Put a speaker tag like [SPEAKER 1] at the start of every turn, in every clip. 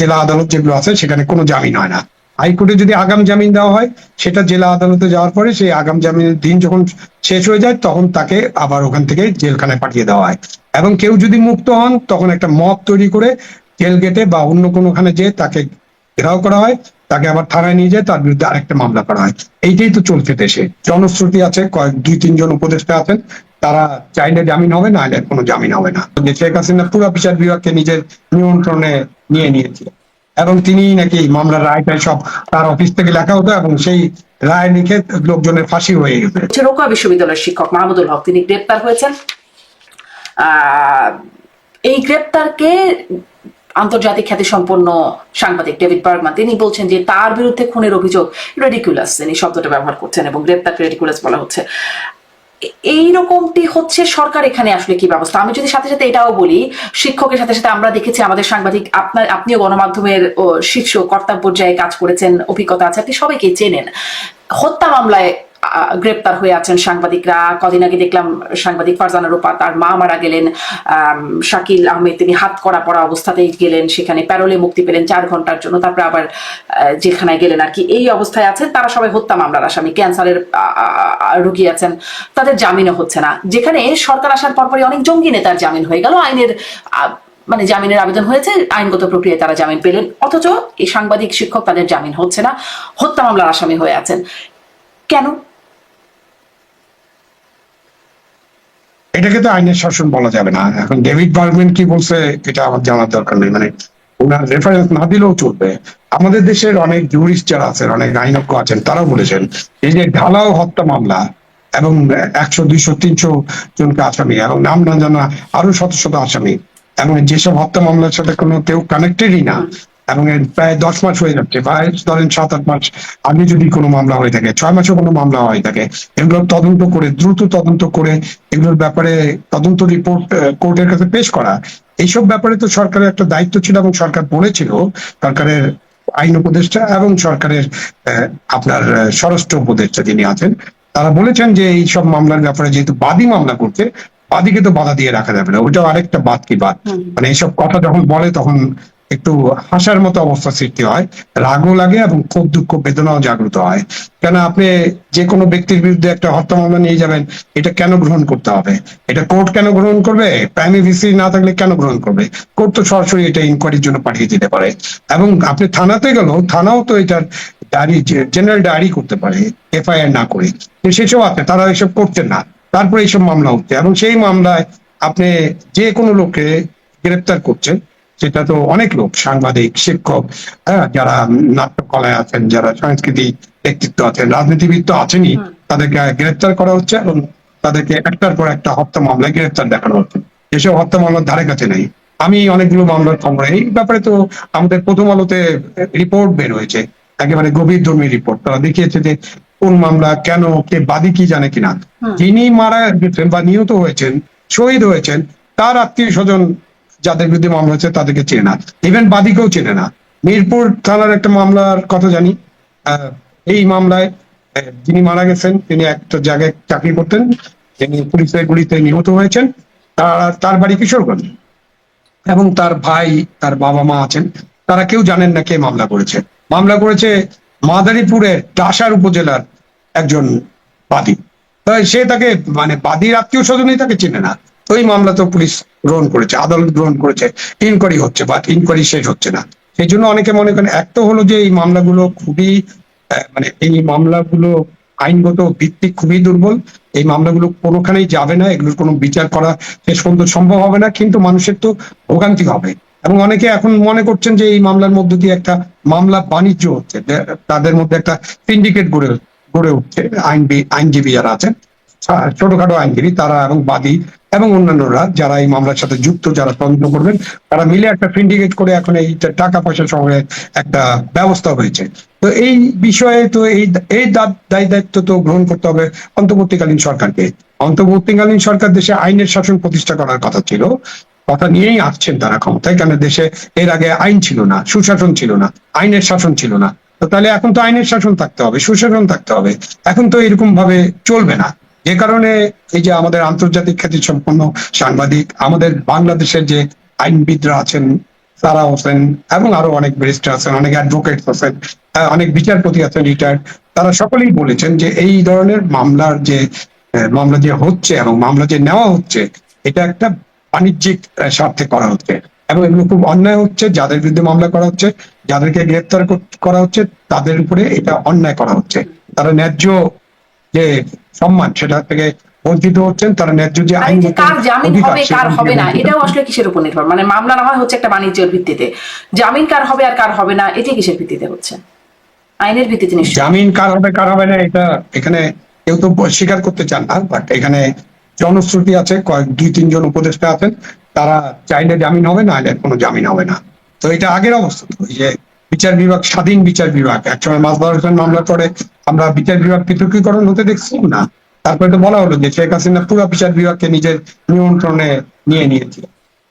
[SPEAKER 1] জেলা আদালত যেগুলো আছে, সেখানে কোনো জামিন হয় না। হাইকোর্টে যদি আগাম জামিন দেওয়া হয়, সেটা জেলা আদালতে যাওয়ার পরে সেই আগাম জামিনের দিন যখন শেষ হয়ে যায়, তখন তাকে আবার ওখান থেকে জেলখানায় পাঠিয়ে দেওয়া হয়। এবং কেউ যদি মুক্ত হন, তখন একটা মত তৈরি করে জেল গেটে বা অন্য কোনোখানে যেয়ে তাকে ঘেরাও করা হয়, তাকে আবার থানায় নিয়ে যায়, তার বিরুদ্ধে আরেকটা মামলা করা হয়। এইটাই তো চলছে দেশে। জনশ্রুতি আছে, কয়েক, দুই তিনজন উপদেষ্টা আছেন। তারা চাইলে জামিন হবে, না হলে কোনো জামিন হবে না। শেখ হাসিনা পুরো বিচার বিভাগকে নিজের নিয়ন্ত্রণে নিয়ে নিয়েছিলেন এবং তিনি নাকি মামলার রায়টা সব তার অফিস থেকে লেখা হতো এবং সেই রায় লিখে লোকজনের ফাঁসি হয়ে গেছে।
[SPEAKER 2] হচ্ছে রোকা বিশ্ববিদ্যালয়ের শিক্ষক মাহমুদুল হক, তিনি গ্রেপ্তার হয়েছেন। এই গ্রেপ্তারকে আন্তর্জাতিক খ্যাতিসম্পন্ন সাংবাদিক ডেভিড বার্গমান তিনি বলছেন যে তার বিরুদ্ধে খুনের অভিযোগ রেডিকুলাস তিনি শব্দটা ব্যবহার করছেন এবং গ্রেপ্তার রেডিকুলাস বলা হচ্ছে। এ- এইরকমটি হচ্ছে সরকার এখানে আসলে কি ব্যবস্থা? আমি যদি সাথে সাথে এটাও বলি, শিক্ষকের সাথে সাথে আমরা দেখেছি আমাদের সাংবাদিক, আপনার, আপনিও গণমাধ্যমের শীর্ষ কর্তা পর্যায়ে কাজ করেছেন, অভিজ্ঞতা আছে, আপনি সবাইকে চেনেন। হত্যা মামলায় গ্রেপ্তার হয়ে আছেন সাংবাদিকরা। কদিন আগে দেখলাম সাংবাদিক ফারজানা রূপা তার মা মারা গেলেন। শাকিল আহমেদ তিনি হাত করা পড়া অবস্থাতেই গেলেন। সেখানে প্যারোলে মুক্তি পেলেন চার ঘণ্টার জন্য। তারপরে আবার জেলখানায় গেলেন আর কি। এই অবস্থায় আছেন। তারা সবাই হত্যা মামলার আসামি। ক্যান্সারের আহ, আছেন। তাদের জামিনও হচ্ছে না। যেখানে সরকার আসার পরপরই অনেক জঙ্গি নেতার জামিন হয়ে গেল। আইনের মানে জামিনের আবেদন হয়েছে। আইনগত প্রক্রিয়ায় তারা জামিন পেলেন। অথচ এই সাংবাদিক শিক্ষক তাদের জামিন হচ্ছে না। হত্যা মামলার আসামি হয়ে আছেন। কেন?
[SPEAKER 1] এটাকে তো আইনের শাসন বলা যাবে না। এখন ডেভিড বার্গম্যান কি বলছে, এটা আমার জানার দরকার নেই। মানে ওনার রেফারেন্স না দিলেও চলবে। আমাদের দেশের অনেক জুরিস্ট যারা আছেন, অনেক আইনজ্ঞ আছেন, তারাও বলেছেন, এই যে ঢালাও হত্যা মামলা এবং একশো, দুইশো, তিনশো জনকে আসামি এবং নাম না জানা আরও শত শত আসামি, এবং যেসব হত্যা মামলার সাথে কোনো কেউ কানেক্টেডই না এবং এর প্রায় দশ মাস হয়ে যাচ্ছে। প্রায় ধরেন সাত আট মাস আগে যদি কোনো মামলা হয়ে থাকে ছয় মাসে কোনো মামলা হয়ে থাকে এগুলো তদন্ত করে দ্রুত তদন্ত করে এগুলোর ব্যাপারে তদন্ত রিপোর্ট কোর্টের কাছে পেশ করা এইসব ব্যাপারে তো সরকারের একটা দায়িত্ব ছিল এবং সরকার বলেছিল সরকারের আইন উপদেষ্টা এবং সরকারের আপনার স্বরাষ্ট্র উপদেষ্টা যিনি আছেন তারা বলেছেন যে এই সব মামলার ব্যাপারে যেহেতু বাদী মামলা করছে বাদীকে তো বাধা দিয়ে রাখা যাবে না। ওটাও আরেকটা বাদ কি বাদ। মানে এইসব কথা যখন বলে তখন একটু হাসার মতো অবস্থা সৃষ্টি হয়, রাগও লাগে এবং খুব দুঃখ, বেদনাও জাগ্রত হয়। কেন আপনি যে কোনো ব্যক্তির বিরুদ্ধে একটা হত্যা মামলা নিয়ে যাবেন, এটা কেন গ্রহণ করতে হবে? এটা কোর্ট কেন গ্রহণ করবে? প্রাইমারি ভিসি না থাকলে কেন গ্রহণ করবে? কোর্ট তো সরাসরি এটা ইনকোয়ারির জন্য পাঠিয়ে দিতে পারে। এবং আপনি থানাতে গেলেও, থানাও তো এটার ডায়েরি জেনারেল ডায়েরি করতে পারে, এফআইআর না করে। সেসব আছে, তারা এসব করছেন না। তারপরে এইসব মামলা হচ্ছে। এবং সেই মামলায় আপনি যে কোনো লোককে গ্রেপ্তার করছেন সেটা তো অনেক লোক সাংবাদিক শিক্ষক হ্যাঁ যারা নাট্যকলায় আছেন যারা সংস্কৃতি ব্যক্তিত্ব আছেন রাজনীতিবিদ তো আছেনই তাদেরকে গ্রেপ্তার করা হচ্ছে এবং তাদেরকে একটার পর একটা হত্যা মামলায় গ্রেপ্তার দেখানো হচ্ছে। এসব হত্যা মামলার ধারে কাছে নেই। আমি অনেকগুলো মামলার খবর এই ব্যাপারে তো আমাদের প্রথম আলোতে রিপোর্ট বের হয়েছে। একেবারে গভীর ধর্মী রিপোর্ট। তারা দেখিয়েছে যে কোন মামলা কেন কে বাদী কি জানে কিনা। যিনি মারা গেছেন বা নিহত হয়েছেন শহীদ হয়েছেন তার আত্মীয় স্বজন যাদের বিরুদ্ধে মামলা হয়েছে তাদেরকে চেনে না। ইভেন বাদীকেও চেনে না। মিরপুর থানার একটা মামলার কথা জানি। এই মামলায় যিনি মারা গেছেন, তিনি একটা জায়গায় চাকরি করতেন। তিনি পুলিশের গুলিতে নিহত হয়েছেন। তার তার বাড়ি কিশোরগঞ্জ। এবং তার ভাই, তার বাবা মা আছেন। তারা কেউ জানেন না কে মামলা করেছে। মামলা করেছে মাদারীপুরের টাসার উপজেলার একজন বাদী। সে তাকে মানে বাদীর আত্মীয় স্বজনই তাকে চেনে না। এই মামলা তো পুলিশ গ্রহণ করেছে, আদালত গ্রহণ করেছে ইনকোয়ারি হচ্ছে বাট ইনকোয়ারি শেষ হচ্ছে না। সেই জন্য অনেকে মনে করেন, এক তো হলো যে এই মামলাগুলো খুবই মানে এই মামলাগুলো আইনগত ভিত্তি খুবই দুর্বল, এই মামলাগুলো কোনোখানেই যাবে না, এগুলোর কোনো বিচার করা শেষ পর্যন্ত সম্ভব হবে না, কিন্তু মানুষের তো ভোগান্তি হবে। এবং অনেকে এখন মনে করছেন যে এই মামলার মধ্য দিয়ে একটা মামলা বাণিজ্য হচ্ছে তাদের মধ্যে একটা সিন্ডিকেট গড়ে গড়ে উঠছে আইন আইনজীবী যারা আছেন ছোটখাটো আইনজীবী, তারা এবং বাদী এবং অন্যান্যরা যারা এই মামলার সাথে যুক্ত, যারা তদন্ত করবেন, তারা মিলে একটা সিন্ডিকেট করে এখন এই টাকা পয়সা সংগ্রহের একটা ব্যবস্থা হয়েছে। তো এই বিষয়ে তো এই এই দায় দায়িত্ব তো গ্রহণ করতে হবে অন্তর্বর্তীকালীন সরকারকে। অন্তর্বর্তীকালীন সরকার দেশে আইনের শাসন প্রতিষ্ঠা করার কথা ছিল। কথা নিয়েই আসছেন তারা ক্ষমতায়, কেন দেশে এর আগে আইন ছিল না, সুশাসন ছিল না, আইনের শাসন ছিল না। তো তাহলে এখন তো আইনের শাসন থাকতে হবে, সুশাসন থাকতে হবে। এখন তো এরকম ভাবে চলবে না। যে কারণে এই যে আমাদের আন্তর্জাতিক খ্যাতি সম্পন্ন সাংবাদিক, আমাদের বাংলাদেশের যে আইনবিদরা আছেন, সারা হোসেন এবং আরও অনেক ব্যারিস্টার আছেন, অনেক অ্যাডভোকেট আছেন অনেক বিচারপতি আছেন রিটায়ার্ড, তারা সকলেই বলেছেন যে এই ধরনের মামলার যে মামলা যে হচ্ছে এবং মামলা যে নেওয়া হচ্ছে, এটা একটা বাণিজ্যিক স্বার্থে করা হচ্ছে এবং এগুলো খুব অন্যায় হচ্ছে, যাদের বিরুদ্ধে মামলা করা হচ্ছে, যাদেরকে গ্রেপ্তার করা হচ্ছে, তাদের উপরে এটা অন্যায় করা হচ্ছে। তারা ন্যায্য যে সম্মান সেটা থেকে বঞ্চিত হচ্ছেন তারা ন্যায্য যে আইনগত
[SPEAKER 2] কার জামিন হবে কার হবে না এটাও আসলে কিসের উপর নির্ভর? মানে মামলা না হয় হচ্ছে একটা বাণিজ্যের ভিত্তিতে। জামিন কার হবে আর কার হবে না এটি কিসের ভিত্তিতে হচ্ছে? আইনের ভিত্তিতে নিশ্চয়
[SPEAKER 1] জামিন কার হবে কার হবে না এটা এখানে কেউ তো স্বীকার করতে চান না বাট এখানে জনশ্রুতি আছে কয়েক দুই তিনজন উপদেষ্টা আছেন তারা চাইলে জামিন হবে না কোনো জামিন হবে না। তো এটা আগের অবস্থা তো যে বিচার বিভাগ স্বাধীন বিচার বিভাগ একসময় মাসবার হোসেন মামলা করে আমরা বিচার বিভাগ পৃথকীকরণ হতে দেখছি না। তারপরে তো বলা হলো যে শেখ হাসিনা পুরো বিচার বিভাগকে নিজের নিয়ন্ত্রণে নিয়ে নিয়েছে।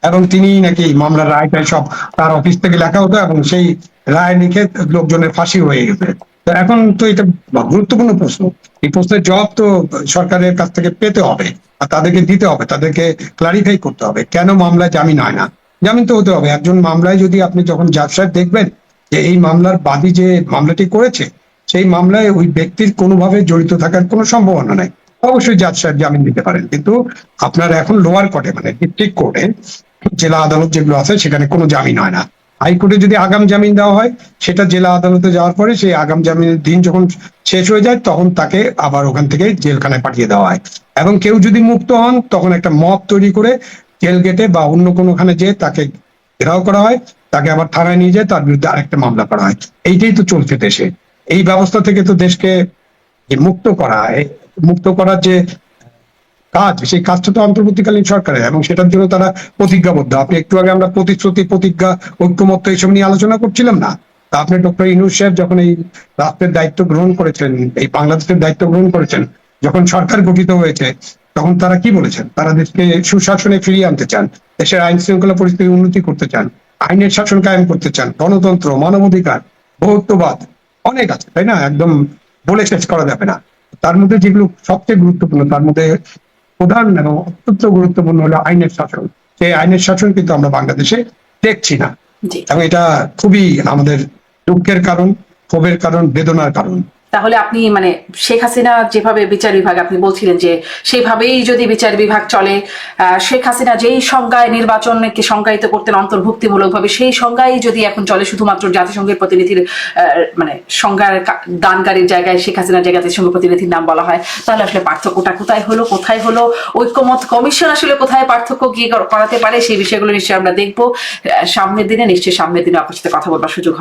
[SPEAKER 1] এবং তিনি নাকি মামলার রায়টাই সব তার অফিস থেকে লেখা হতো এবং সেই রায় লিখে লোকজনের ফাঁসি হয়ে গেছে। তো এখন তো এটা গুরুত্বপূর্ণ প্রশ্ন। এই প্রশ্নের জবাব তো সরকারের কাছ থেকে পেতে হবে আর তাদেরকে দিতে হবে, তাদেরকে ক্লারিফাই করতে হবে। কেন মামলায় জামিন হয় না? জামিন তো হতে হবে। একজন মামলায় যদি আপনি যখন জাজ সাহেব দেখবেন যে এই মামলার বাদী যে মামলাটি করেছে সেই মামলায় ওই ব্যক্তির কোনোভাবে জড়িত থাকার কোনো সম্ভাবনা নাই। অবশ্যই জাজ সাহেব জামিন দিতে পারেন, কিন্তু আপনার এখন লোয়ার কোর্টে মানে ডিস্ট্রিক্ট কোর্টে জেলা আদালত যেগুলো আছে, সেখানে কোনো জামিন হয় না। হাইকোর্টে যদি আগাম জামিন দেওয়া হয়, সেটা জেলা আদালতে যাওয়ার পরে সেই আগাম জামিনের দিন যখন শেষ হয়ে যায়, তখন তাকে আবার ওখান থেকে জেলখানায় পাঠিয়ে দেওয়া হয়। এবং কেউ যদি মুক্ত হন, তখন একটা মব তৈরি করে জেল গেটে বা অন্য কোনোখানে যেয়ে তাকে ঘেরাও করা হয়, তাকে আবার থানায় নিয়ে যায় তার বিরুদ্ধে আরেকটা মামলা করা হয়। এইটাই তো চলছে দেশে। এই ব্যবস্থা থেকে তো দেশকে মুক্ত করা মুক্ত করার যে কাজ, সেই কাজটা তো অন্তর্বর্তীকালীন সরকারের এবং সেটার জন্য তারা প্রতিজ্ঞাবদ্ধ। আপনি একটু আগে আমরা প্রতিশ্রুতি, প্রতিজ্ঞা, ঐক্যমত্য এইসব নিয়ে আলোচনা করছিলাম না? তা আপনি ডক্টর ইনুস সাহেব যখন এই রাষ্ট্রের দায়িত্ব গ্রহণ করেছেন, এই বাংলাদেশের দায়িত্ব গ্রহণ করেছেন, যখন সরকার গঠিত হয়েছে, তখন তারা কি বলেছেন? তারা দেশকে সুশাসনে ফিরিয়ে আনতে চান, দেশের আইন শৃঙ্খলা পরিস্থিতি উন্নতি করতে চান, আইনের শাসন কায়েম করতে চান, গণতন্ত্র, মানবাধিকার, বহুত্ববাদ অনেক আছে তাই না? একদম বলে শেষ করা যাবে না। তার মধ্যে যেগুলো সবচেয়ে গুরুত্বপূর্ণ তার মধ্যে প্রধান এবং অত্যন্ত গুরুত্বপূর্ণ হলো আইনের শাসন। সেই আইনের শাসন কিন্তু আমরা বাংলাদেশে দেখছি না। এবং এটা খুবই আমাদের দুঃখের কারণ ক্ষোভের কারণ বেদনার কারণ।
[SPEAKER 2] তাহলে আপনি মানে শেখ হাসিনা যেভাবে বিচার বিভাগ আপনি বলছিলেন যে সেভাবেই যদি বিচার বিভাগ চলে শেখ হাসিনা যেই সংজ্ঞায় নির্বাচনকে সংজ্ঞায়িত করতেন অন্তর্ভুক্তিমূলকভাবে, সেই সংজ্ঞায় যদি এখন চলে শুধুমাত্র জাতিসংঘের প্রতিনিধির মানে সংজ্ঞার দানকারীর জায়গায়, শেখ হাসিনার জায়গায় জাতিসংঘ প্রতিনিধির নাম বলা হয়, তাহলে আসলে পার্থক্যটা কোথায় হলো কোথায় হলো, ঐক্যমত কমিশন আসলে কোথায় পার্থক্য গিয়ে করাতে পারে, সেই বিষয়গুলো নিশ্চয়ই আমরা দেখব সামনের দিনে, নিশ্চয়ই সামনের দিনে আপনার সাথে কথা বলবার সুযোগ।